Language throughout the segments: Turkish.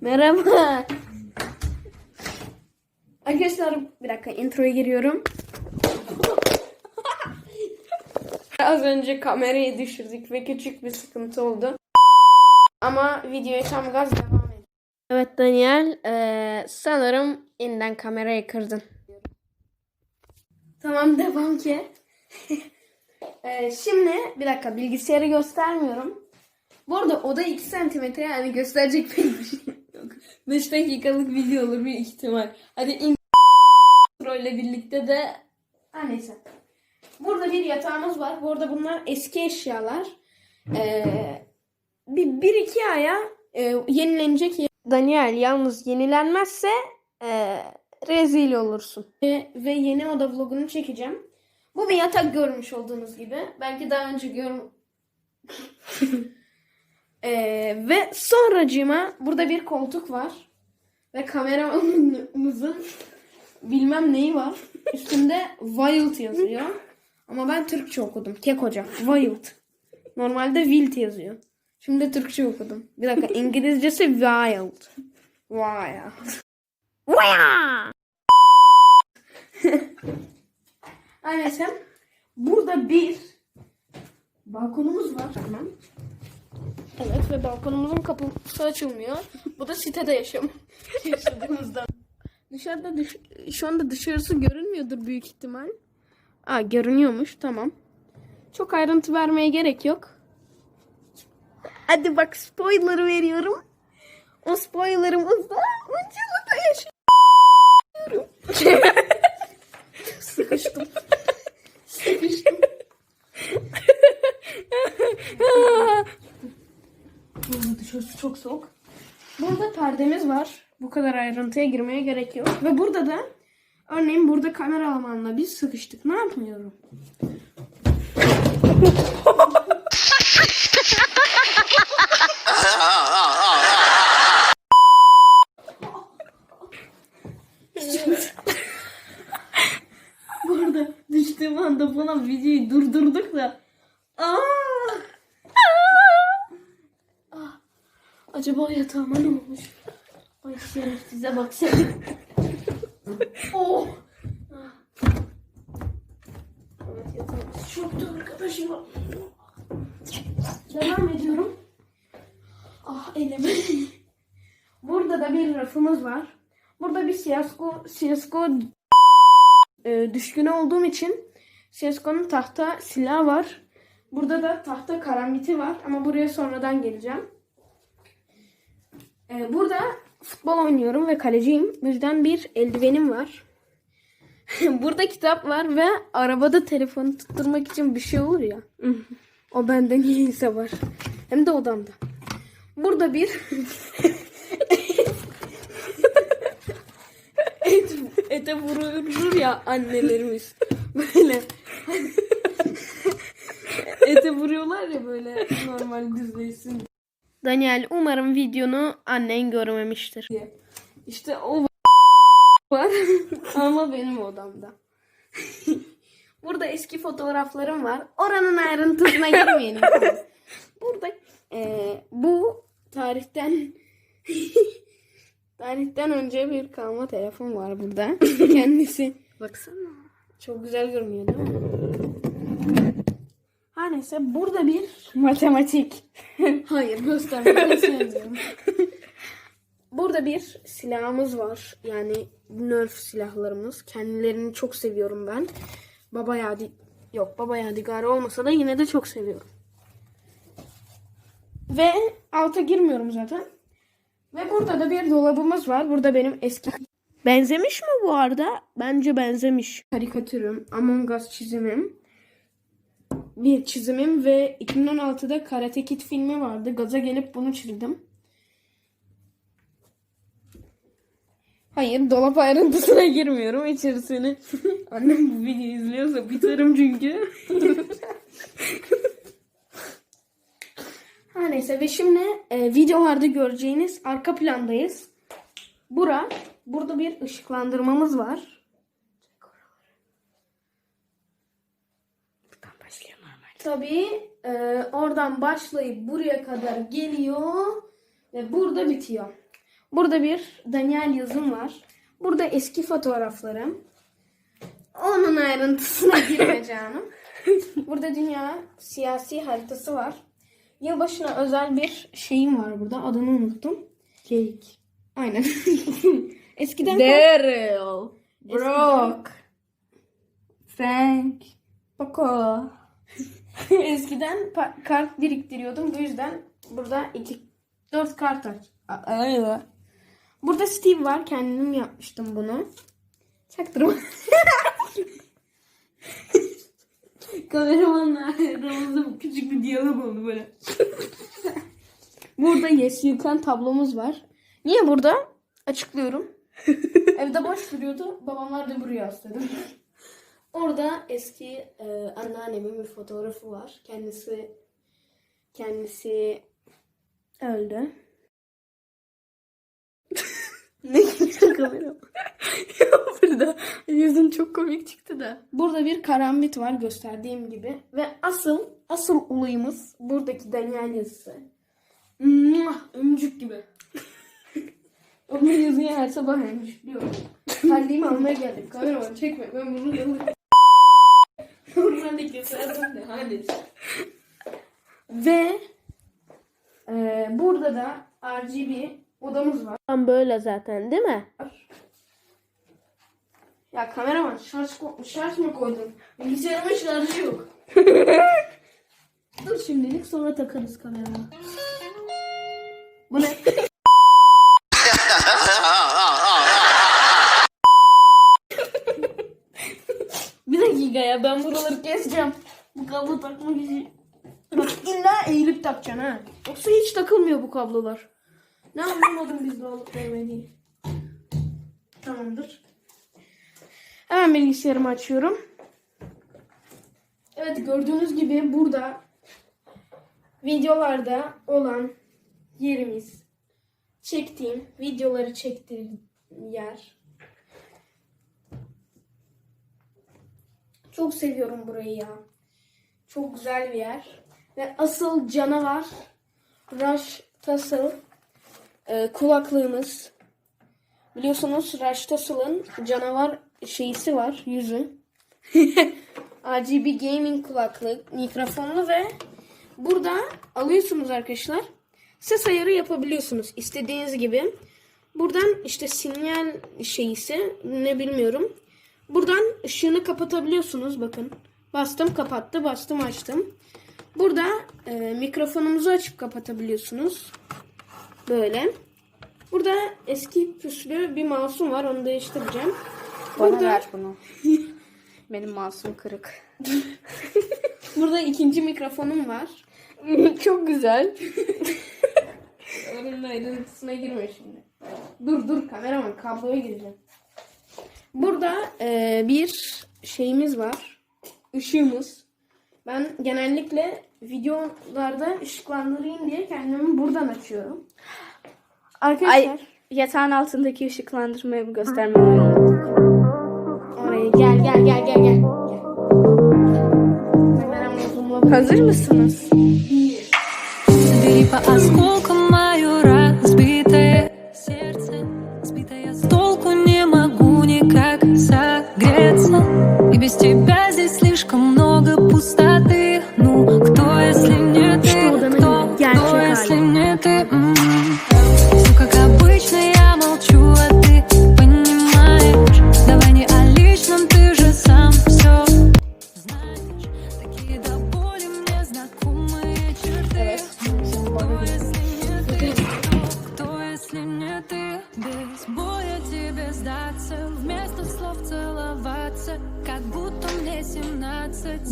Merhaba. Arkadaşlar bir dakika introya giriyorum. Az önce kamerayı düşürdük ve küçük bir sıkıntı oldu. Ama videoya tam gaz devam ediyor. Evet Daniel, eee, sanırım yeniden kamerayı kırdın. Tamam devam ki. Eee, şimdi bir dakika bilgisayarı göstermiyorum. Bu arada oda 2 santimetre yani gösterecek bir şey. 5 dakikalık video olur büyük ihtimal. Hadi intro ile birlikte de ha neyse. Burada bir yatağımız var. Bu arada bunlar eski eşyalar. Ee, bir, bir iki aya e, yenilenecek. Daniel yalnız yenilenmezse e, rezil olursun. Ve, ve yeni oda vlogunu çekeceğim. Bu bir yatak görmüş olduğunuz gibi. Belki daha önce gör... Ee, ve sonracığıma burada bir koltuk var. Ve kameramızın bilmem neyi var. Üstünde Wild yazıyor. Ama ben Türkçe okudum. Tek hocam. Wild. Normalde Wild yazıyor. Şimdi Türkçe okudum. Bir dakika. İngilizcesi Wild. Wild. Wild. Her neyse. Burada bir balkonumuz var. Tamam. Evet ve balkonumuzun kapısı açılmıyor. Bu da sitede yaşam yaşadığımızdan. Dışarıda dış- şu anda dışarısı görünmüyordur büyük ihtimal. Aa görünüyormuş tamam. Çok ayrıntı vermeye gerek yok. Hadi bak spoiler veriyorum. O spoilerımızda Angela'da yaşıyorum. Sıkıştım. Dışarısı çok soğuk. Burada perdemiz var. Bu kadar ayrıntıya girmeye gerek yok. Ve burada da örneğin burada kameramanla biz sıkıştık. Ne yapmıyorum? burada düştüğüm anda bana videoyu durdurduk da Aa! Ah! Acaba yatağıma ne olmuş? Ay şerefsize bak sen. oh! Evet yatağımız çoktu arkadaşım. Devam ediyorum. Ah elim. Burada da bir rafımız var. Burada bir CSGO, CSGO e, düşkünü olduğum için CSGO'nun tahta silahı var. Burada da tahta karambiti var ama buraya sonradan geleceğim. Ee, burada futbol oynuyorum ve kaleciyim. Bu yüzden bir eldivenim var. burada kitap var ve arabada telefonu tutturmak için bir şey olur ya. o bende niyeyse var. Hem de odamda. Burada bir et, ete vurur ya annelerimiz. Böyle ete vuruyorlar ya böyle normal düzleşsin. Daniel umarım videonu annen görmemiştir. İşte o var ama benim odamda. Burada eski fotoğraflarım var. Oranın ayrıntısına girmeyelim. Burada eee, bu tarihten tarihten önce bir kalma telefon var burada. Kendisi. Baksana. Çok güzel görünüyor değil mi? Her neyse burada bir matematik. Hayır göstermek istemiyorum. burada bir silahımız var. Yani nerf silahlarımız. Kendilerini çok seviyorum ben. Baba Yadi yok Baba Yadigarı olmasa da yine de çok seviyorum. Ve alta girmiyorum zaten. Ve burada da bir dolabımız var. Burada benim eski Benzemiş mi bu arada? Bence benzemiş. Karikatürüm, Among Us çizimim bir çizimim ve 2016'da Karate Kid filmi vardı. Gaza gelip bunu çizdim. Hayır dolap ayrıntısına girmiyorum içerisine. Annem bu videoyu izliyorsa biterim çünkü. Her neyse ve şimdi e, videolarda göreceğiniz arka plandayız. Bura, burada bir ışıklandırmamız var. Buradan başlıyor normalde. Tabii e, oradan başlayıp buraya kadar geliyor ve burada bitiyor. Burada bir Daniel yazım var. Burada eski fotoğraflarım. Onun ayrıntısına girmeyeceğim. Burada dünya siyasi haritası var. Yılbaşına özel bir şeyim var burada. Adını unuttum. Cake. Aynen. Eskiden Daryl. Brock. Frank. Paco. eskiden kart biriktiriyordum. Bu yüzden burada iki dört kart aç. A- Öyle. Burada Steve var. Kendim yapmıştım bunu. Çaktırma. Kameramanla aramızda küçük bir diyalog oldu böyle. burada Yes You Can tablomuz var. Niye burada? Açıklıyorum. Evde boş duruyordu. Babamlar da buraya asladı. Orada eski e, anneannemin bir fotoğrafı var. Kendisi kendisi öldü. ne gülüyor kamera? Burada yüzün çok komik çıktı da. Burada bir karambit var gösterdiğim gibi ve asıl asıl olayımız buradaki Daniel yazısı. Ömcük gibi. Onun yazıyı her sabah ömcüklüyorum. Terliğimi almaya geldim. Kameraman çekme ben bunu yalarım. Oradan keserdim de hadi. Ve e, burada da RGB odamız var. Tam böyle zaten değil mi? Ya kameraman şarj, ko- şarj mı koydun? Bilgisayarımın şarjı yok. Dur şimdilik sonra takarız kamerama. Bu ne? Bir dakika ya ben buraları keseceğim. Bu kablo takmak için. Bak illa eğilip takacaksın ha. Yoksa hiç takılmıyor bu kablolar. Ne anlamadım biz de olup değmediği. Tamamdır. Hemen bilgisayarımı açıyorum. Evet gördüğünüz gibi burada videolarda olan yerimiz çektiğim videoları çektiğim yer. Çok seviyorum burayı ya. Çok güzel bir yer. Ve asıl canavar Rush Tassel e, kulaklığımız. Biliyorsunuz Rush Tassel'ın canavar şeysi var. Yüzü. RGB gaming kulaklık, mikrofonlu ve burada alıyorsunuz arkadaşlar. Ses ayarı yapabiliyorsunuz istediğiniz gibi. Buradan işte sinyal şeyisi ne bilmiyorum. Buradan ışığını kapatabiliyorsunuz bakın. Bastım kapattı, bastım açtım. Burada e, mikrofonumuzu açıp kapatabiliyorsunuz. Böyle. Burada eski püslü bir mouse'um var onu değiştireceğim. Bana Burada- ver bunu. Benim masum kırık. Burada ikinci mikrofonum var. çok güzel. Onun ayrıntısına girme şimdi. Dur dur kameraman kabloya gireceğim. Burada e, bir şeyimiz var. Işığımız. Ben genellikle videolarda ışıklandırayım diye kendimi buradan açıyorum. Arkadaşlar. Ay, yatağın altındaki ışıklandırmayı göstermem Oraya gel gel gel gel gel. Hazır mısınız? Deri pa askol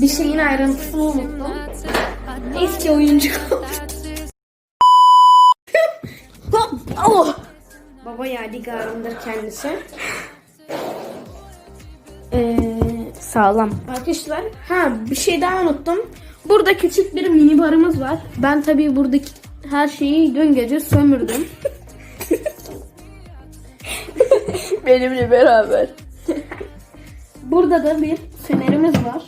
Bir şeyin ayrıntısını unuttum. 17 Eski oyuncu kaldı. Oh! Baba yadigarımdır kendisi. Ee, Sağlam. arkadaşlar ha bir şey daha unuttum. Burada küçük bir mini barımız var. Ben tabii buradaki her şeyi dün gece sömürdüm. Benimle beraber. Burada da bir fenerimiz var.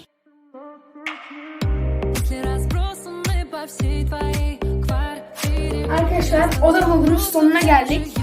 Arkadaşlar odam bulgunun sonuna geldik.